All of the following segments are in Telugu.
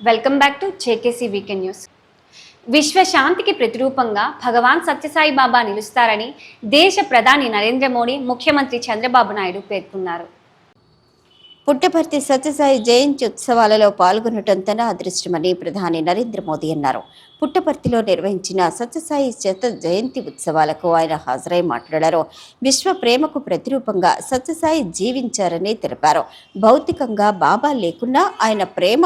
Welcome back to JKC weekend news విశ్వశాంతికి ప్రతిరూపంగా భగవాన్ సత్యసాయి బాబా నిలుస్తారని దేశ ప్రధాని నరేంద్ర మోడీ ముఖ్యమంత్రి చంద్రబాబు నాయుడు పేర్కొన్నారు. పుట్టపర్తి సత్యసాయి జయంతి ఉత్సవాలలో పాల్గొనటం తన అదృష్టమని ప్రధాని నరేంద్ర మోదీ అన్నారు. పుట్టపర్తిలో నిర్వహించిన సత్యసాయి శత జయంతి ఉత్సవాలకు ఆయన హాజరై మాట్లాడారు. విశ్వ ప్రేమకు ప్రతిరూపంగా సత్యసాయి జీవించారని తెలిపారు. భౌతికంగా బాబా లేకున్నా ఆయన ప్రేమ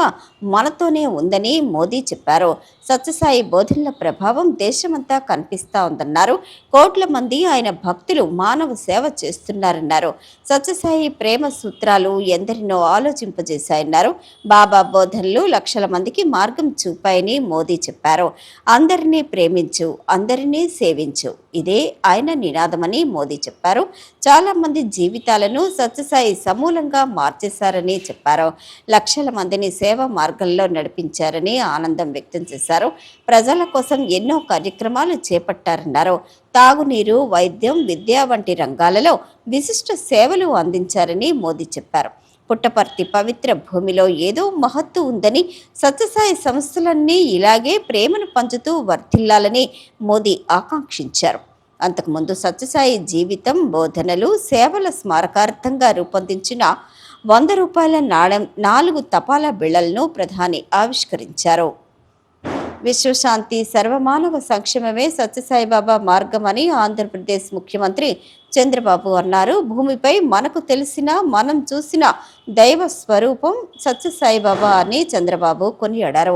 మనతోనే ఉందని మోదీ చెప్పారు. సత్యసాయి బోధనల ప్రభావం దేశమంతా కనిపిస్తా ఉందన్నారు. కోట్ల మంది ఆయన భక్తులు మానవ సేవ చేస్తున్నారన్నారు. సత్యసాయి ప్రేమ సూత్రాలు ఎందరినో ఆలోచింపజేశాయన్నారు. బాబా బోధనలు లక్షల మందికి మార్గం చూపాయని మోదీ చెప్పారు. అందరినీ ప్రేమించు అందరినీ సేవించు ఇదే ఆయన నినాదమని మోదీ చెప్పారు. చాలా మంది జీవితాలను సత్యసాయి సమూలంగా మార్చేశారని చెప్పారు. లక్షల మందిని సేవ మార్గంలో నడిపించారని ఆనందం వ్యక్తం చేశారు. ప్రజల కోసం ఎన్నో కార్యక్రమాలు చేపట్టారన్నారు. తాగునీరు వైద్యం విద్య వంటి రంగాలలో విశిష్ట సేవలు అందించారని మోదీ చెప్పారు. పుట్టపర్తి పవిత్ర భూమిలో ఏదో మహత్తు ఉందని సత్యసాయి సంస్థలన్నీ ఇలాగే ప్రేమను పంచుతూ వర్ధిల్లాలని మోదీ ఆకాంక్షించారు. అంతకుముందు సత్యసాయి జీవితం బోధనలు సేవల స్మారకార్థంగా రూపొందించిన వంద రూపాయల నాణెం నాలుగు తపాలా బిళ్ళలను ప్రధాని ఆవిష్కరించారు. విశ్వశాంతి సర్వమానవ సంక్షేమమే సత్యసాయిబాబా మార్గమని ఆంధ్రప్రదేశ్ ముఖ్యమంత్రి చంద్రబాబు అన్నారు. భూమిపై మనకు తెలిసిన మనం చూసిన దైవ స్వరూపం సత్యసాయిబాబా అని చంద్రబాబు కొనియాడారు.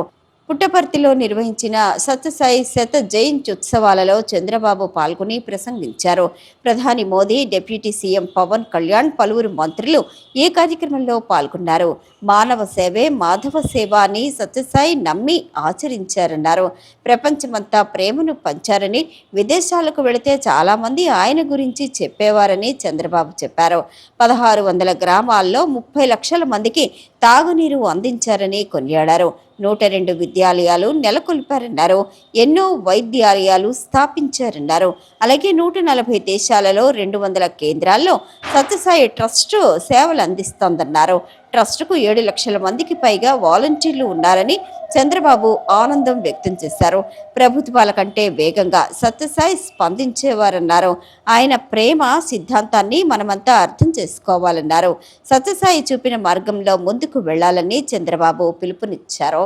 పుట్టపర్తిలో నిర్వహించిన సత్యసాయి శత జయంతి ఉత్సవాలలో చంద్రబాబు పాల్గొని ప్రసంగించారు. ప్రధాని మోదీ డిప్యూటీ సీఎం పవన్ కళ్యాణ్ పలువురు మంత్రులు ఈ కార్యక్రమంలో పాల్గొన్నారు? మానవ సేవే మాధవ సేవ అని సత్యసాయి నమ్మి ఆచరించారన్నారు. ప్రపంచమంతా ప్రేమను పంచారని విదేశాలకు వెళితే చాలామంది ఆయన గురించి చెప్పేవారని చంద్రబాబు చెప్పారు. పదహారు వందల గ్రామాల్లో ముప్పై లక్షల మందికి తాగునీరు అందించారని కొనియాడారు. నూట రెండు విద్యాలయాలు నెలకొల్పారన్నారు. ఎన్నో వైద్యాలయాలు స్థాపించారన్నారు. అలాగే నూట నలభై దేశాలలో రెండు వందల కేంద్రాల్లో సత్యసాయి ట్రస్ట్ సేవలు అందిస్తోందన్నారు. ట్రస్టుకు ఏడు లక్షల మందికి పైగా వాలంటీర్లు ఉన్నారని చంద్రబాబు ఆనందం వ్యక్తం చేశారు. ప్రభుత్వాల కంటే వేగంగా సత్యసాయి స్పందించేవారన్నారు. ఆయన ప్రేమ సిద్ధాంతాన్ని మనమంతా అర్థం చేసుకోవాలన్నారు. సత్యసాయి చూపిన మార్గంలో ముందుకు వెళ్ళాలని చంద్రబాబు పిలుపునిచ్చారు.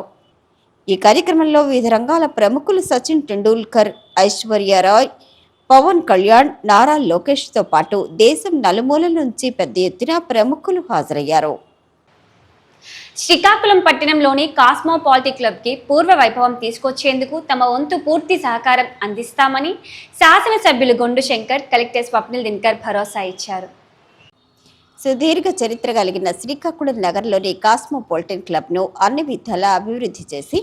ఈ కార్యక్రమంలో వివిధ రంగాల ప్రముఖులు సచిన్ టెండూల్కర్ ఐశ్వర్యరాయ్ పవన్ కళ్యాణ్ నారా లోకేష్తో పాటు దేశం నలుమూలల నుంచి పెద్ద ఎత్తున ప్రముఖులు హాజరయ్యారు. శ్రీకాకుళం పట్టణంలోని కాస్మోపాలిటీ క్లబ్కి పూర్వ వైభవం తీసుకొచ్చేందుకు తమ వంతు పూర్తి సహకారం అందిస్తామని శాసనసభ్యులు గొండు శంకర్ కలెక్టర్ స్వప్నిల్ దినకర్ భరోసా ఇచ్చారు. సుదీర్ఘ చరిత్ర కలిగిన శ్రీకాకుళం నగర్లోని కాస్మోపాలిటన్ క్లబ్ను అన్ని విధాలా అభివృద్ధి చేసి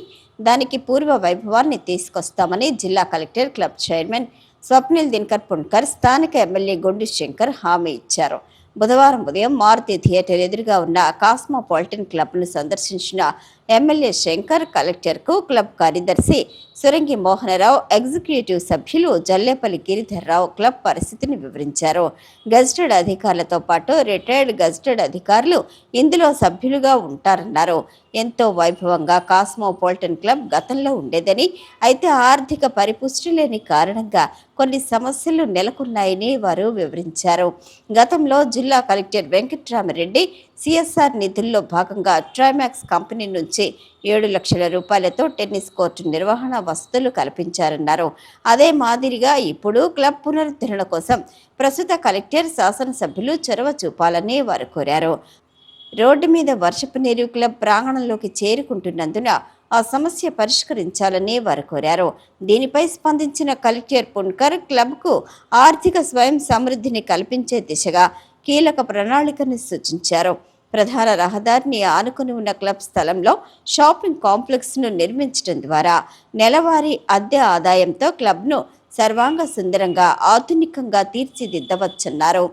దానికి పూర్వ వైభవాన్ని తీసుకొస్తామని జిల్లా collector club chairman Swapnil Dinakar Punkar స్థానిక ఎమ్మెల్యే గొండు శంకర్ హామీ ఇచ్చారు. బుధవారం ఉదయం మారుతి థియేటర్ ఎదురుగా ఉన్న కాస్మోపాలిటన్ క్లబ్ను సందర్శించిన ఎమ్మెల్యే శంకర్ కలెక్టర్కు క్లబ్ కార్యదర్శి సురంగి మోహనరావు ఎగ్జిక్యూటివ్ సభ్యులు జల్లేపల్లి గిరిధర్రావు క్లబ్ పరిస్థితిని వివరించారు. గజిటెడ్ అధికారులతో పాటు రిటైర్డ్ గజిటెడ్ అధికారులు ఇందులో సభ్యులుగా ఉంటారన్నారు. ఎంతో వైభవంగా కాస్మోపాలిటన్ క్లబ్ గతంలో ఉండేదని అయితే ఆర్థిక పరిపుష్టి లేని కారణంగా కొన్ని సమస్యలు నెలకొన్నాయని వారు వివరించారు. గతంలో జిల్లా కలెక్టర్ వెంకట్రామరెడ్డి సిఎస్ఆర్ నిధుల్లో భాగంగా ట్రైమాక్స్ కంపెనీ నుంచి ఏడు లక్షల రూపాయలతో టెన్నిస్ కోర్టు నిర్వహణ వసతులు కల్పించారన్నారు. అదే మాదిరిగా ఇప్పుడు క్లబ్ పునరుద్ధరణ కోసం ప్రస్తుత కలెక్టర్ శాసనసభ్యులు చొరవ చూపాలని వారు కోరారు. రోడ్డు మీద వర్షపు నీరు క్లబ్ ప్రాంగణంలోకి చేరుకుంటున్నందున ఆ సమస్య పరిష్కరించాలని వారు కోరారు. దీనిపై స్పందించిన కలెక్టర్ పున్కర్ క్లబ్కు ఆర్థిక స్వయం సమృద్ధిని కల్పించే దిశగా కీలక ప్రణాళికను సూచించారు. ప్రధాన రహదారిని ఆనుకుని ఉన్న క్లబ్ స్థలంలో షాపింగ్ కాంప్లెక్స్ను నిర్మించడం ద్వారా నెలవారీ అద్దె ఆదాయంతో క్లబ్ను సర్వాంగ సుందరంగా ఆధునికంగా తీర్చిదిద్దవచ్చన్నారు.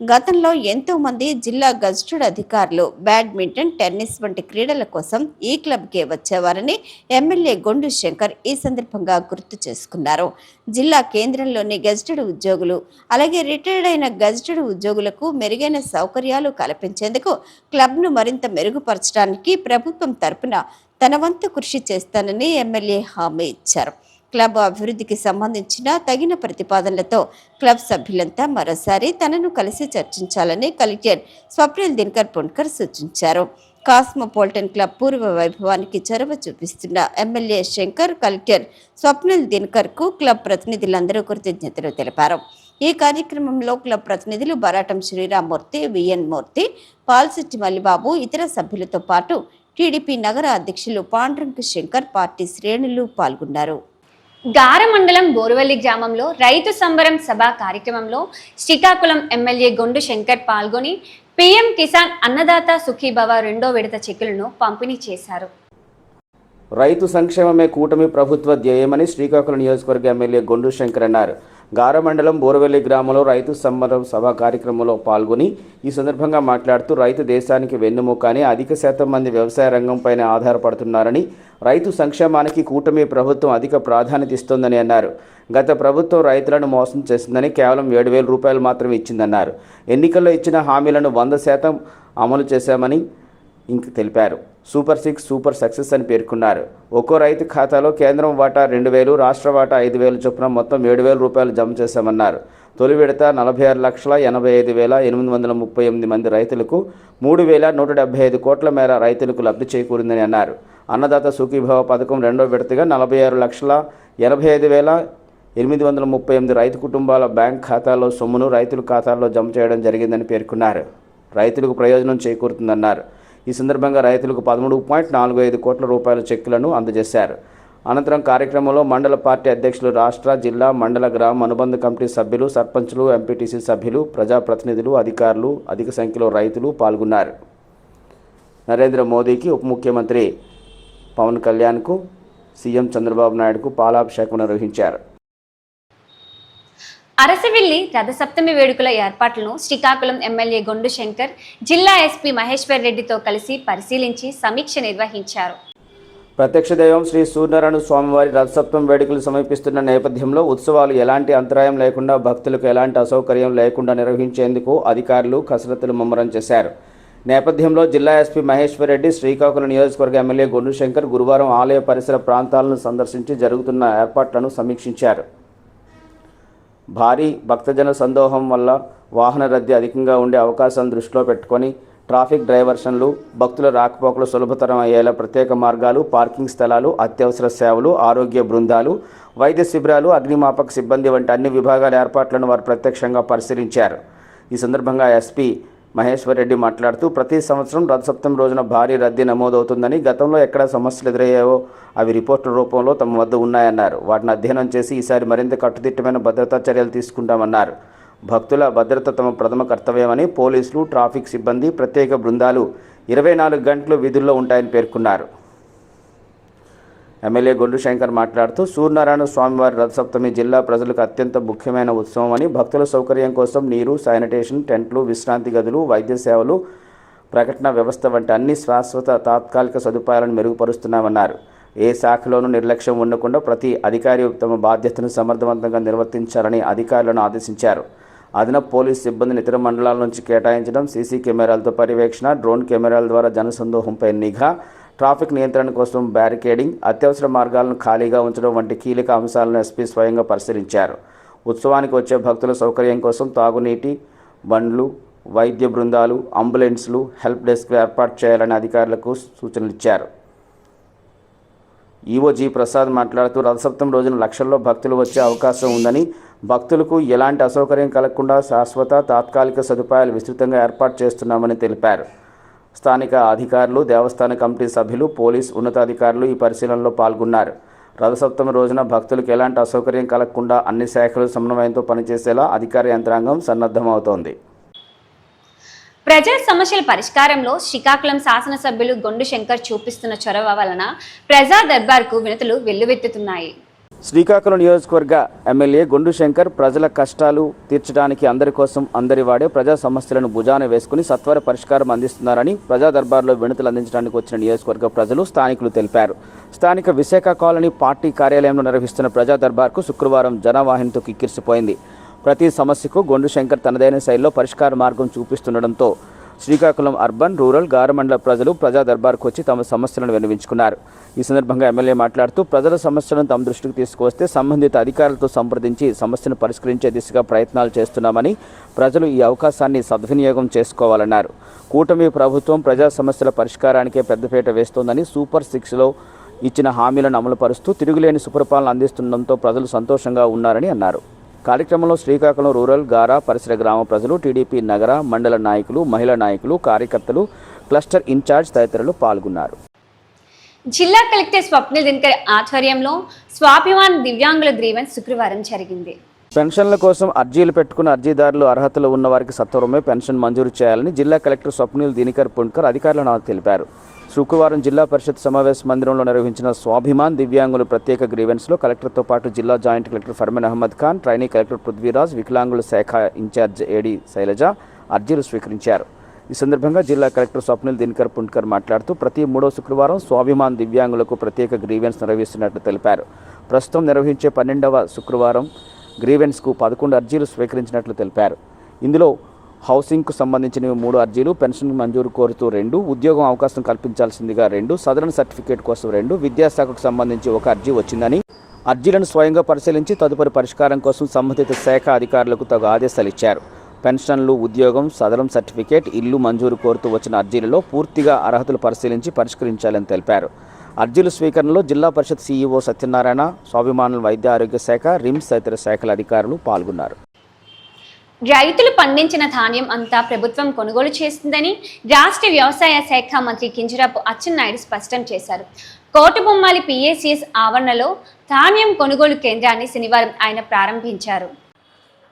గతంలో ఎంతో మంది జిల్లా గజిటెడ్ అధికారులు బ్యాడ్మింటన్ టెన్నిస్ వంటి క్రీడల కోసం ఈ క్లబ్కే వచ్చేవారని ఎమ్మెల్యే గొండు శంకర్ ఈ సందర్భంగా గుర్తు చేసుకున్నారు. జిల్లా కేంద్రంలోని గజిటెడ్ ఉద్యోగులు అలాగే రిటైర్డ్ అయిన గజిటెడ్ ఉద్యోగులకు మెరుగైన సౌకర్యాలు కల్పించేందుకు క్లబ్ను మరింత మెరుగుపరచడానికి ప్రభుత్వం తరపున తన వంతు కృషి చేస్తానని ఎమ్మెల్యే హామీ ఇచ్చారు. క్లబ్ అభివృద్ధికి సంబంధించిన తగిన ప్రతిపాదనలతో క్లబ్ సభ్యులంతా మరోసారి తనను కలిసి చర్చించాలని కలెక్టర్ స్వప్నిల్ దినకర్ పుణ్కర్ సూచించారు. కాస్మోపాలిటన్ క్లబ్ పూర్వ వైభవానికి చొరవ చూపిస్తున్న ఎమ్మెల్యే శంకర్ కలెక్టర్ స్వప్నిల్ దినకర్కు క్లబ్ ప్రతినిధులందరూ కృతజ్ఞతలు తెలిపారు. ఈ కార్యక్రమంలో క్లబ్ ప్రతినిధులు బరాటం శ్రీరామ్మూర్తి విఎన్ మూర్తి పాల్శెట్టి మల్లిబాబు ఇతర సభ్యులతో పాటు టీడీపీ నగర అధ్యక్షులు పాండ్రంక శంకర్ పార్టీ శ్రేణులు పాల్గొన్నారు. గార మండలం బోరువల్లి గ్రామంలో రైతు సంబరం సభ కార్యక్రమంలో శ్రీకాకుళం ఎమ్మెల్యే గొండు శంకర్ పాల్గొని పీఎం కిసాన్ అన్నదాత సుఖీభవ రెండో విడత చెక్కులను పంపిణీ చేశారు. రైతు సంక్షేమమే కూటమి ప్రభుత్వ ధ్యేయమని శ్రీకాకుళం నియోజకవర్గ ఎమ్మెల్యే గొండు శంకర్ అన్నారు. గారమండలం బోరవెల్లి గ్రామంలో రైతు సంబరం సభ కార్యక్రమంలో పాల్గొని ఈ సందర్భంగా మాట్లాడుతూ రైతు దేశానికి వెన్నుముక అని అధిక శాతం మంది వ్యవసాయ రంగంపైనే ఆధారపడుతున్నారని రైతు సంక్షేమానికి కూటమి ప్రభుత్వం అధిక ప్రాధాన్యత ఇస్తోందని అన్నారు. గత ప్రభుత్వం రైతులను మోసం చేసిందని కేవలం ఏడు వేల రూపాయలు మాత్రమే ఇచ్చిందన్నారు. ఎన్నికల్లో ఇచ్చిన హామీలను వంద శాతం అమలు చేశామని ఇంక తెలిపారు. సూపర్ సిక్స్ సూపర్ సక్సెస్ అని పేర్కొన్నారు. ఒక్కో రైతు ఖాతాలో కేంద్రం వాటా రెండు వేలు రాష్ట్ర వాటా ఐదు వేలు చొప్పున మొత్తం ఏడు వేల రూపాయలు జమ చేశామన్నారు. తొలి విడత నలభై ఆరు లక్షల ఎనభై ఐదు వేల ఎనిమిది వందల ముప్పై ఎనిమిది మంది రైతులకు మూడు వేల నూట డెబ్బై ఐదు కోట్ల మేర రైతులకు లబ్ధి చేకూరిందని అన్నారు. అన్నదాత సుఖీభావ పథకం రెండో విడతగా నలభై ఆరు లక్షల ఎనభై ఐదు వేల ఎనిమిది వందల ముప్పై ఎనిమిది రైతు కుటుంబాల బ్యాంక్ ఖాతాల్లో సొమ్మును రైతుల ఖాతాల్లో జమ చేయడం జరిగిందని పేర్కొన్నారు. రైతులకు ప్రయోజనం చేకూరుతుందన్నారు. ఈ సందర్భంగా రైతులకు పదమూడు పాయింట్ నాలుగు ఐదు కోట్ల రూపాయల చెక్కులను అందజేశారు. అనంతరం కార్యక్రమంలో మండల పార్టీ అధ్యక్షులు రాష్ట్ర జిల్లా మండల గ్రామ అనుబంధ కమిటీ సభ్యులు సర్పంచులు ఎంపీటీసీ సభ్యులు ప్రజాప్రతినిధులు అధికారులు అధిక సంఖ్యలో రైతులు పాల్గొన్నారు. నరేంద్ర మోదీకి ఉప ముఖ్యమంత్రి పవన్ కళ్యాణ్కు సీఎం చంద్రబాబు నాయుడుకు పాలాభిషేకం నిర్వహించారు. అరసవిల్లి రథసప్తమి వేడుకల ఏర్పాట్లను శ్రీకాకుళం ఎమ్మెల్యే గొండు శంకర్ జిల్లా ఎస్పీ మహేశ్వర్ రెడ్డితో కలిసి పరిశీలించి సమీక్ష నిర్వహించారు. ప్రత్యక్ష దైవం శ్రీ సూర్యనారాయణ స్వామివారి రథసప్తం వేడుకలు సమీపిస్తున్న నేపథ్యంలో ఉత్సవాలు ఎలాంటి అంతరాయం లేకుండా భక్తులకు ఎలాంటి అసౌకర్యం లేకుండా నిర్వహించేందుకు అధికారులు కసరత్తులు ముమ్మరం చేశారు. నేపథ్యంలో జిల్లా ఎస్పీ మహేశ్వర్ రెడ్డి శ్రీకాకుళం నియోజకవర్గ ఎమ్మెల్యే గొండు శంకర్ గురువారం ఆలయ పరిసర ప్రాంతాలను సందర్శించి జరుగుతున్న ఏర్పాట్లను సమీక్షించారు. భారీ భక్తజన సందోహం వల్ల వాహన రద్దీ అధికంగా ఉండే అవకాశాలను దృష్టిలో పెట్టుకొని ట్రాఫిక్ డైవర్షన్లు భక్తుల రాకపోకలు సులభతరం అయ్యేలా ప్రత్యేక మార్గాలు పార్కింగ్ స్థలాలు అత్యవసర సేవలు ఆరోగ్య బృందాలు వైద్య శిబిరాలు అగ్నిమాపక సిబ్బంది వంటి అన్ని విభాగాల ఏర్పాట్లను వారు ప్రత్యక్షంగా పరిశీలించారు. ఈ సందర్భంగా ఎస్పీ మహేశ్వర్ రెడ్డి మాట్లాడుతూ ప్రతి సంవత్సరం రథసప్తమి రోజున భారీ రద్దీ నమోదవుతుందని గతంలో ఎక్కడ సమస్యలు ఎదురయ్యాయో అవి రిపోర్టుల రూపంలో తమ వద్ద ఉన్నాయన్నారు. వాటిని అధ్యయనం చేసి ఈసారి మరింత కట్టుదిట్టమైన భద్రతా చర్యలు తీసుకుంటామన్నారు. భక్తుల భద్రత తమ ప్రథమ కర్తవ్యమని పోలీసులు ట్రాఫిక్ సిబ్బంది ప్రత్యేక బృందాలు ఇరవై నాలుగు గంటలు విధుల్లో ఉంటాయని పేర్కొన్నారు. ఎమ్మెల్యే గొల్లు శంకర్ మాట్లాడుతూ సూర్యనారాయణ స్వామివారి రథసప్తమి జిల్లా ప్రజలకు అత్యంత ముఖ్యమైన ఉత్సవం అని భక్తుల సౌకర్యం కోసం నీరు శానిటేషన్ టెంట్లు విశ్రాంతి గదులు వైద్య సేవలు ప్రకటన వ్యవస్థ వంటి అన్ని శాశ్వత తాత్కాలిక సదుపాయాలను మెరుగుపరుస్తున్నామన్నారు. ఏ శాఖలోనూ నిర్లక్ష్యం ఉండకుండా ప్రతి అధికారి తమ బాధ్యతను సమర్థవంతంగా నిర్వర్తించాలని అధికారులను ఆదేశించారు. అదనపు పోలీస్ సిబ్బందిని ఇతర మండలాల నుంచి కేటాయించడం సీసీ కెమెరాలతో పర్యవేక్షణ డ్రోన్ కెమెరాల ద్వారా జనసందోహంపై నిఘా ట్రాఫిక్ నియంత్రణ కోసం బ్యారికేడింగ్ అత్యవసర మార్గాలను ఖాళీగా ఉంచడం వంటి కీలక అంశాలను ఎస్పీ స్వయంగా పరిశీలించారు. ఉత్సవానికి వచ్చే భక్తుల సౌకర్యం కోసం తాగునీటి బండ్లు వైద్య బృందాలు అంబులెన్స్లు హెల్ప్ డెస్క్ ఏర్పాటు చేయాలని అధికారులకు సూచనలు ఇచ్చారు. ఈవో జి ప్రసాద్ మాట్లాడుతూ రథసప్తం రోజున లక్షల్లో భక్తులు వచ్చే అవకాశం ఉందని భక్తులకు ఎలాంటి అసౌకర్యం కలగకుండా శాశ్వత తాత్కాలిక సదుపాయాలు విస్తృతంగా ఏర్పాటు చేస్తున్నామని తెలిపారు. స్థానిక అధికారులు దేవస్థాన కమిటీ సభ్యులు పోలీస్ ఉన్నతాధికారులు ఈ పరిశీలనలో పాల్గొన్నారు. రథసప్తమి రోజున భక్తులకు ఎలాంటి అసౌకర్యం కలగకుండా అన్ని శాఖలు సమన్వయంతో పనిచేసేలా అధికార యంత్రాంగం సన్నద్ధమవుతోంది. ప్రజా సమస్యల పరిష్కారంలో శ్రీకాకుళం శాసనసభ్యులు గొండు శంకర్ చూపిస్తున్న చొరవ వలన ప్రజా దర్బార్కు వినతులు వెల్లువెత్తుతున్నాయి. శ్రీకాకుళం నియోజకవర్గ ఎమ్మెల్యే గుండు శంకర్ ప్రజల కష్టాలు తీర్చడానికి అందరి కోసం అందరి వాడే ప్రజా సమస్యలను భుజాన వేసుకుని సత్వర పరిష్కారం అందిస్తున్నారని ప్రజా దర్బార్లో వినతులు అందించడానికి వచ్చిన నియోజకవర్గ ప్రజలు స్థానికులు తెలిపారు. స్థానిక విశాఖ కాలనీ పార్టీ కార్యాలయంలో నిర్వహిస్తున్న ప్రజా దర్బార్కు శుక్రవారం జనవాహినితో కిక్కిరిసిపోయింది. ప్రతి సమస్యకు గొండు శంకర్ తనదైన శైలిలో పరిష్కార మార్గం చూపిస్తుండడంతో శ్రీకాకుళం అర్బన్ రూరల్ గారమండల ప్రజలు ప్రజా దర్బార్కు వచ్చి తమ సమస్యలను విన్నవించుకున్నారు ఈ సందర్భంగా ఎమ్మెల్యే మాట్లాడుతూ ప్రజల సమస్యలను తమ దృష్టికి తీసుకువస్తే సంబంధిత అధికారులతో సంప్రదించి సమస్యను పరిష్కరించే దిశగా ప్రయత్నాలు చేస్తున్నామని ప్రజలు ఈ అవకాశాన్ని సద్వినియోగం చేసుకోవాలన్నారు. కూటమి ప్రభుత్వం ప్రజా సమస్యల పరిష్కారానికే పెద్దపీట వేస్తోందని సూపర్ సిక్స్లో ఇచ్చిన హామీలను అమలుపరుస్తూ తిరుగులేని సుపరిపాలన అందిస్తుండటంతో ప్రజలు సంతోషంగా ఉన్నారని అన్నారు. కార్యక్రమంలో శ్రీకాకుళం రూరల్ గారా పరిసర గ్రామ ప్రజలు టీడీపీ నగర మండల నాయకులు మహిళా నాయకులు కార్యకర్తలు క్లస్టర్ ఇన్ఛార్జ్ తదితరులు పాల్గొన్నారు. జిల్లా కలెక్టర్ స్వప్నిల్ దినకర్ ఆధ్వర్యంలో స్వాభిమాన్ దివ్యాంగుల గ్రీవెన్స్ శుక్రవారం జరిగింది. పెన్షన్ల కోసం అర్జీలు పెట్టుకున్న అర్జీదారులు అర్హతలు ఉన్న వారికి సత్వరమే పెన్షన్ మంజూరు చేయాలని జిల్లా కలెక్టర్ స్వప్నిల్ దినకర్ పుణ్కర్ అధికారులను తెలిపారు. శుక్రవారం జిల్లా పరిషత్ సమావేశ మందిరంలో నిర్వహించిన స్వాభిమాన్ దివ్యాంగుల ప్రత్యేక గ్రీవెన్స్లో కలెక్టర్తో పాటు జిల్లా joint collector Farman Ahmed Khan trainee collector Prithviraj వికలాంగుల శాఖ ఇన్ఛార్జ్ ఏడి శైలజ అర్జీలు స్వీకరించారు. ఈ సందర్భంగా జిల్లా కలెక్టర్ స్వప్నిల్ దినకర్ పుంట్కర్ మాట్లాడుతూ ప్రతి మూడో శుక్రవారం స్వాభిమాన్ దివ్యాంగులకు ప్రత్యేక గ్రీవెన్స్ నిర్వహిస్తున్నట్లు తెలిపారు. ప్రస్తుతం నిర్వహించే పన్నెండవ శుక్రవారం గ్రీవెన్స్కు పదకొండు అర్జీలు స్వీకరించినట్లు తెలిపారు. ఇందులో హౌసింగ్కు సంబంధించినవి మూడు అర్జీలు పెన్షన్ మంజూరు కోరుతూ రెండు ఉద్యోగం అవకాశం కల్పించాల్సిందిగా రెండు సదరన్ సర్టిఫికేట్ కోసం రెండు విద్యాశాఖకు సంబంధించి ఒక అర్జీ వచ్చిందని అర్జీలను స్వయంగా పరిశీలించి తదుపరి పరిష్కారం కోసం సంబంధిత శాఖ అధికారులకు తగు ఆదేశాలు ఇచ్చారు. పెన్షన్లు ఉద్యోగం సదరం సర్టిఫికేట్ ఇల్లు మంజూరు కోరుతూ వచ్చిన అర్జీలలో పూర్తిగా అర్హతలు పరిశీలించి పరిష్కరించాలని తెలిపారు. అర్జీల స్వీకరణలో జిల్లా పరిషత్ సీఈఓ సత్యనారాయణ స్వాభిమానుల వైద్య ఆరోగ్య శాఖ రిమ్స్ తదితర శాఖల అధికారులు పాల్గొన్నారు. రైతులు పండించిన ధాన్యం అంతా ప్రభుత్వం కొనుగోలు చేస్తుందని రాష్ట్ర వ్యవసాయ శాఖ మంత్రి కింజరాపు అచ్చెన్నాయుడు స్పష్టం చేశారు. కోటబొమ్మాలి పిఏసిఎస్ ఆవరణలో ధాన్యం కొనుగోలు కేంద్రాన్ని శనివారం ఆయన ప్రారంభించారు.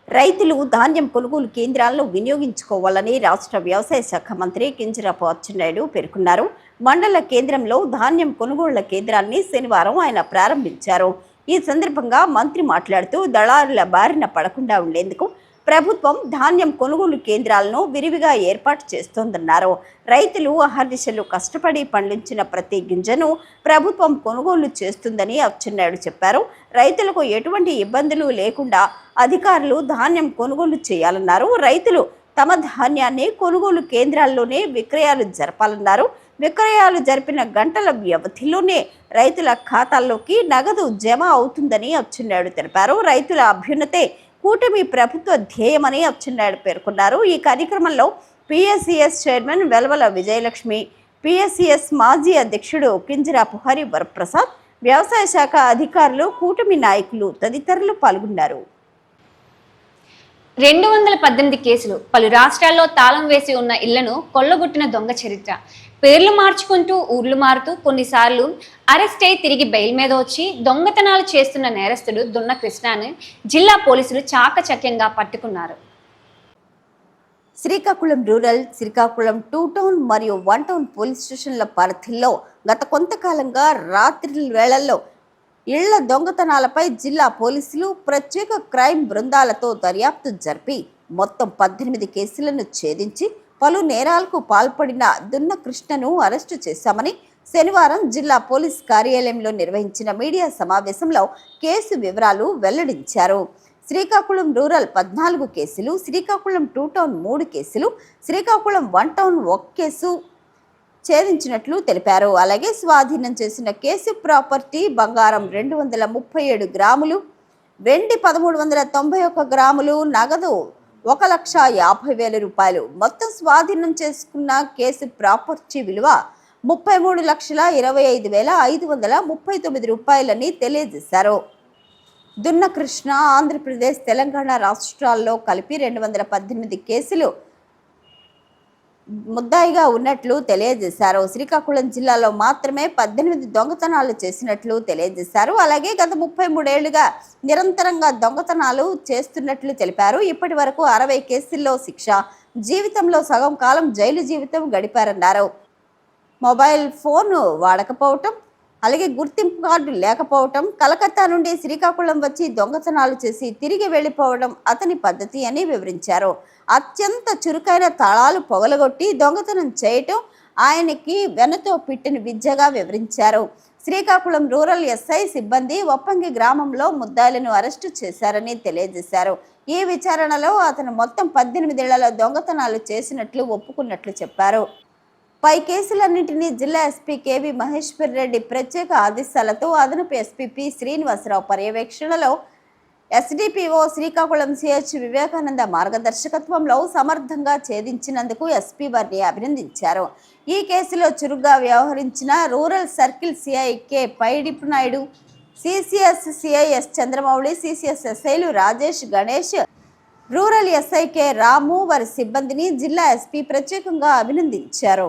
రైతులు ధాన్యం కొనుగోలు కేంద్రాలను వినియోగించుకోవాలని రాష్ట్ర వ్యవసాయ శాఖ మంత్రి కింజరాపు అచ్చెన్నాయుడు పేర్కొన్నారు. మండల కేంద్రంలో ధాన్యం కొనుగోళ్ళ కేంద్రాన్ని శనివారం ఆయన ప్రారంభించారు. ఈ సందర్భంగా మంత్రి మాట్లాడుతూ దళారుల బారిన పడకుండా ఉండేందుకు ప్రభుత్వం ధాన్యం కొనుగోలు కేంద్రాలను విరివిగా ఏర్పాటు చేస్తోందన్నారు. రైతులు అహర్నిశలు కష్టపడి పండించిన ప్రతి గింజను ప్రభుత్వం కొనుగోలు చేస్తుందని అచ్చెన్నాయుడు చెప్పారు. రైతులకు ఎటువంటి ఇబ్బందులు లేకుండా అధికారులు ధాన్యం కొనుగోలు చేయాలన్నారు. రైతులు తమ ధాన్యాన్ని కొనుగోలు కేంద్రాల్లోనే విక్రయాలు జరపాలన్నారు. విక్రయాలు జరిపిన గంటల వ్యవధిలోనే రైతుల ఖాతాల్లోకి నగదు జమ అవుతుందని అచ్చెన్నాయుడు తెలిపారు. రైతుల అభ్యున్నతే కూటమి ప్రభుత్వ ధ్యేయమని అచ్చెన్నాయుడు పేర్కొన్నారు. ఈ కార్యక్రమంలో PSCS chairman Velvala Vijayalakshmi PSCS మాజీ అధ్యక్షుడు కింజరాపు హరి వరప్రసాద్ వ్యవసాయ శాఖ అధికారులు కూటమి నాయకులు తదితరులు పాల్గొన్నారు. రెండు వందల పద్దెనిమిది కేసులు పలు రాష్ట్రాల్లో తాళం వేసి ఉన్న ఇళ్ళను కొల్లగొట్టిన దొంగ చరిత్ర. పేర్లు మార్చుకుంటూ ఊర్లు మారుతూ కొన్నిసార్లు అరెస్ట్ అయి తిరిగి బెయిల్ మీద వచ్చి దొంగతనాలు చేస్తున్న నేరస్తుడు దున్న కృష్ణాను జిల్లా పోలీసులు చాకచక్యంగా పట్టుకున్నారు. Srikakulam rural Srikakulam two town మరియు వన్ టౌన్ పోలీస్ స్టేషన్ల పరిధిలో గత కొంతకాలంగా రాత్రి వేళల్లో ఇళ్ళ దొంగతనాలపై జిల్లా పోలీసులు ప్రత్యేక క్రైమ్ బృందాలతో దర్యాప్తు జరిపి మొత్తం పద్దెనిమిది కేసులను ఛేదించి పలు నేరాలకు పాల్పడిన దున్న కృష్ణను అరెస్టు చేశామని శనివారం జిల్లా పోలీస్ కార్యాలయంలో నిర్వహించిన మీడియా సమావేశంలో కేసు వివరాలు వెల్లడించారు. శ్రీకాకుళం రూరల్ పద్నాలుగు కేసులు శ్రీకాకుళం టూ టౌన్ మూడు కేసులు శ్రీకాకుళం వన్ టౌన్ ఒక కేసు ఛేదించినట్లు తెలిపారు. అలాగే స్వాధీనం చేసిన కేసు ప్రాపర్టీ బంగారం రెండు వందల ముప్పై ఏడు గ్రాములు వెండి పదమూడు వందల తొంభై ఒక్క గ్రాములు నగదు ఒక లక్ష యాభై వేల రూపాయలు. మొత్తం స్వాధీనం చేసుకున్న కేసు ప్రాపర్టీ విలువ ముప్పై మూడు లక్షల ఇరవై ఐదు వేల ఐదు వందల ముప్పై తొమ్మిది రూపాయలని తెలియజేశారు. దున్నకృష్ణ ఆంధ్రప్రదేశ్ తెలంగాణ రాష్ట్రాల్లో కలిపి రెండు వందల పద్దెనిమిది కేసులు ముద్దాయిగా ఉన్నట్లు తెలియజేశారు. శ్రీకాకుళం జిల్లాలో మాత్రమే పద్దెనిమిది దొంగతనాలు చేసినట్లు తెలియజేశారు. అలాగే గత ముప్పై మూడేళ్ళుగా నిరంతరంగా దొంగతనాలు చేస్తున్నట్లు తెలిపారు. ఇప్పటి వరకు అరవై కేసుల్లో శిక్ష జీవితంలో సగం కాలం జైలు జీవితం గడిపారన్నారు. మొబైల్ ఫోన్ వాడకపోవటం అలాగే గుర్తింపు కార్డు లేకపోవటం కలకత్తా నుండి శ్రీకాకుళం వచ్చి దొంగతనాలు చేసి తిరిగి వెళ్ళిపోవడం అతని పద్ధతి అని వివరించారు. అత్యంత చురుకైన తాళాలు పొగలగొట్టి దొంగతనం చేయటం ఆయనకి వెనతో పిట్టిన విద్యగా వివరించారు. శ్రీకాకుళం రూరల్ ఎస్ఐ సిబ్బంది ఒప్పంగి గ్రామంలో ముద్దాయిలను అరెస్టు చేశారని తెలియజేశారు. ఈ విచారణలో అతను మొత్తం పద్దెనిమిదేళ్ళలో దొంగతనాలు చేసినట్లు ఒప్పుకున్నట్లు చెప్పారు. పై కేసులన్నింటినీ జిల్లా ఎస్పీ కేవి మహేశ్వర్ రెడ్డి ప్రత్యేక ఆదేశాలతో అదనపు ఎస్పీ పి శ్రీనివాసరావు పర్యవేక్షణలో ఎస్డిపిఓ శ్రీకాకుళం సిహెచ్ వివేకానంద మార్గదర్శకత్వంలో సమర్థంగా ఛేదించినందుకు ఎస్పీ వారిని అభినందించారు. ఈ కేసులో చురుగ్గా వ్యవహరించిన rural circle CI K Paidipu Naidu CCS CI S Chandramouli CCS SIs Rajesh Ganesh rural SI K Ramu వారి సిబ్బందిని జిల్లా ఎస్పీ ప్రత్యేకంగా అభినందించారు.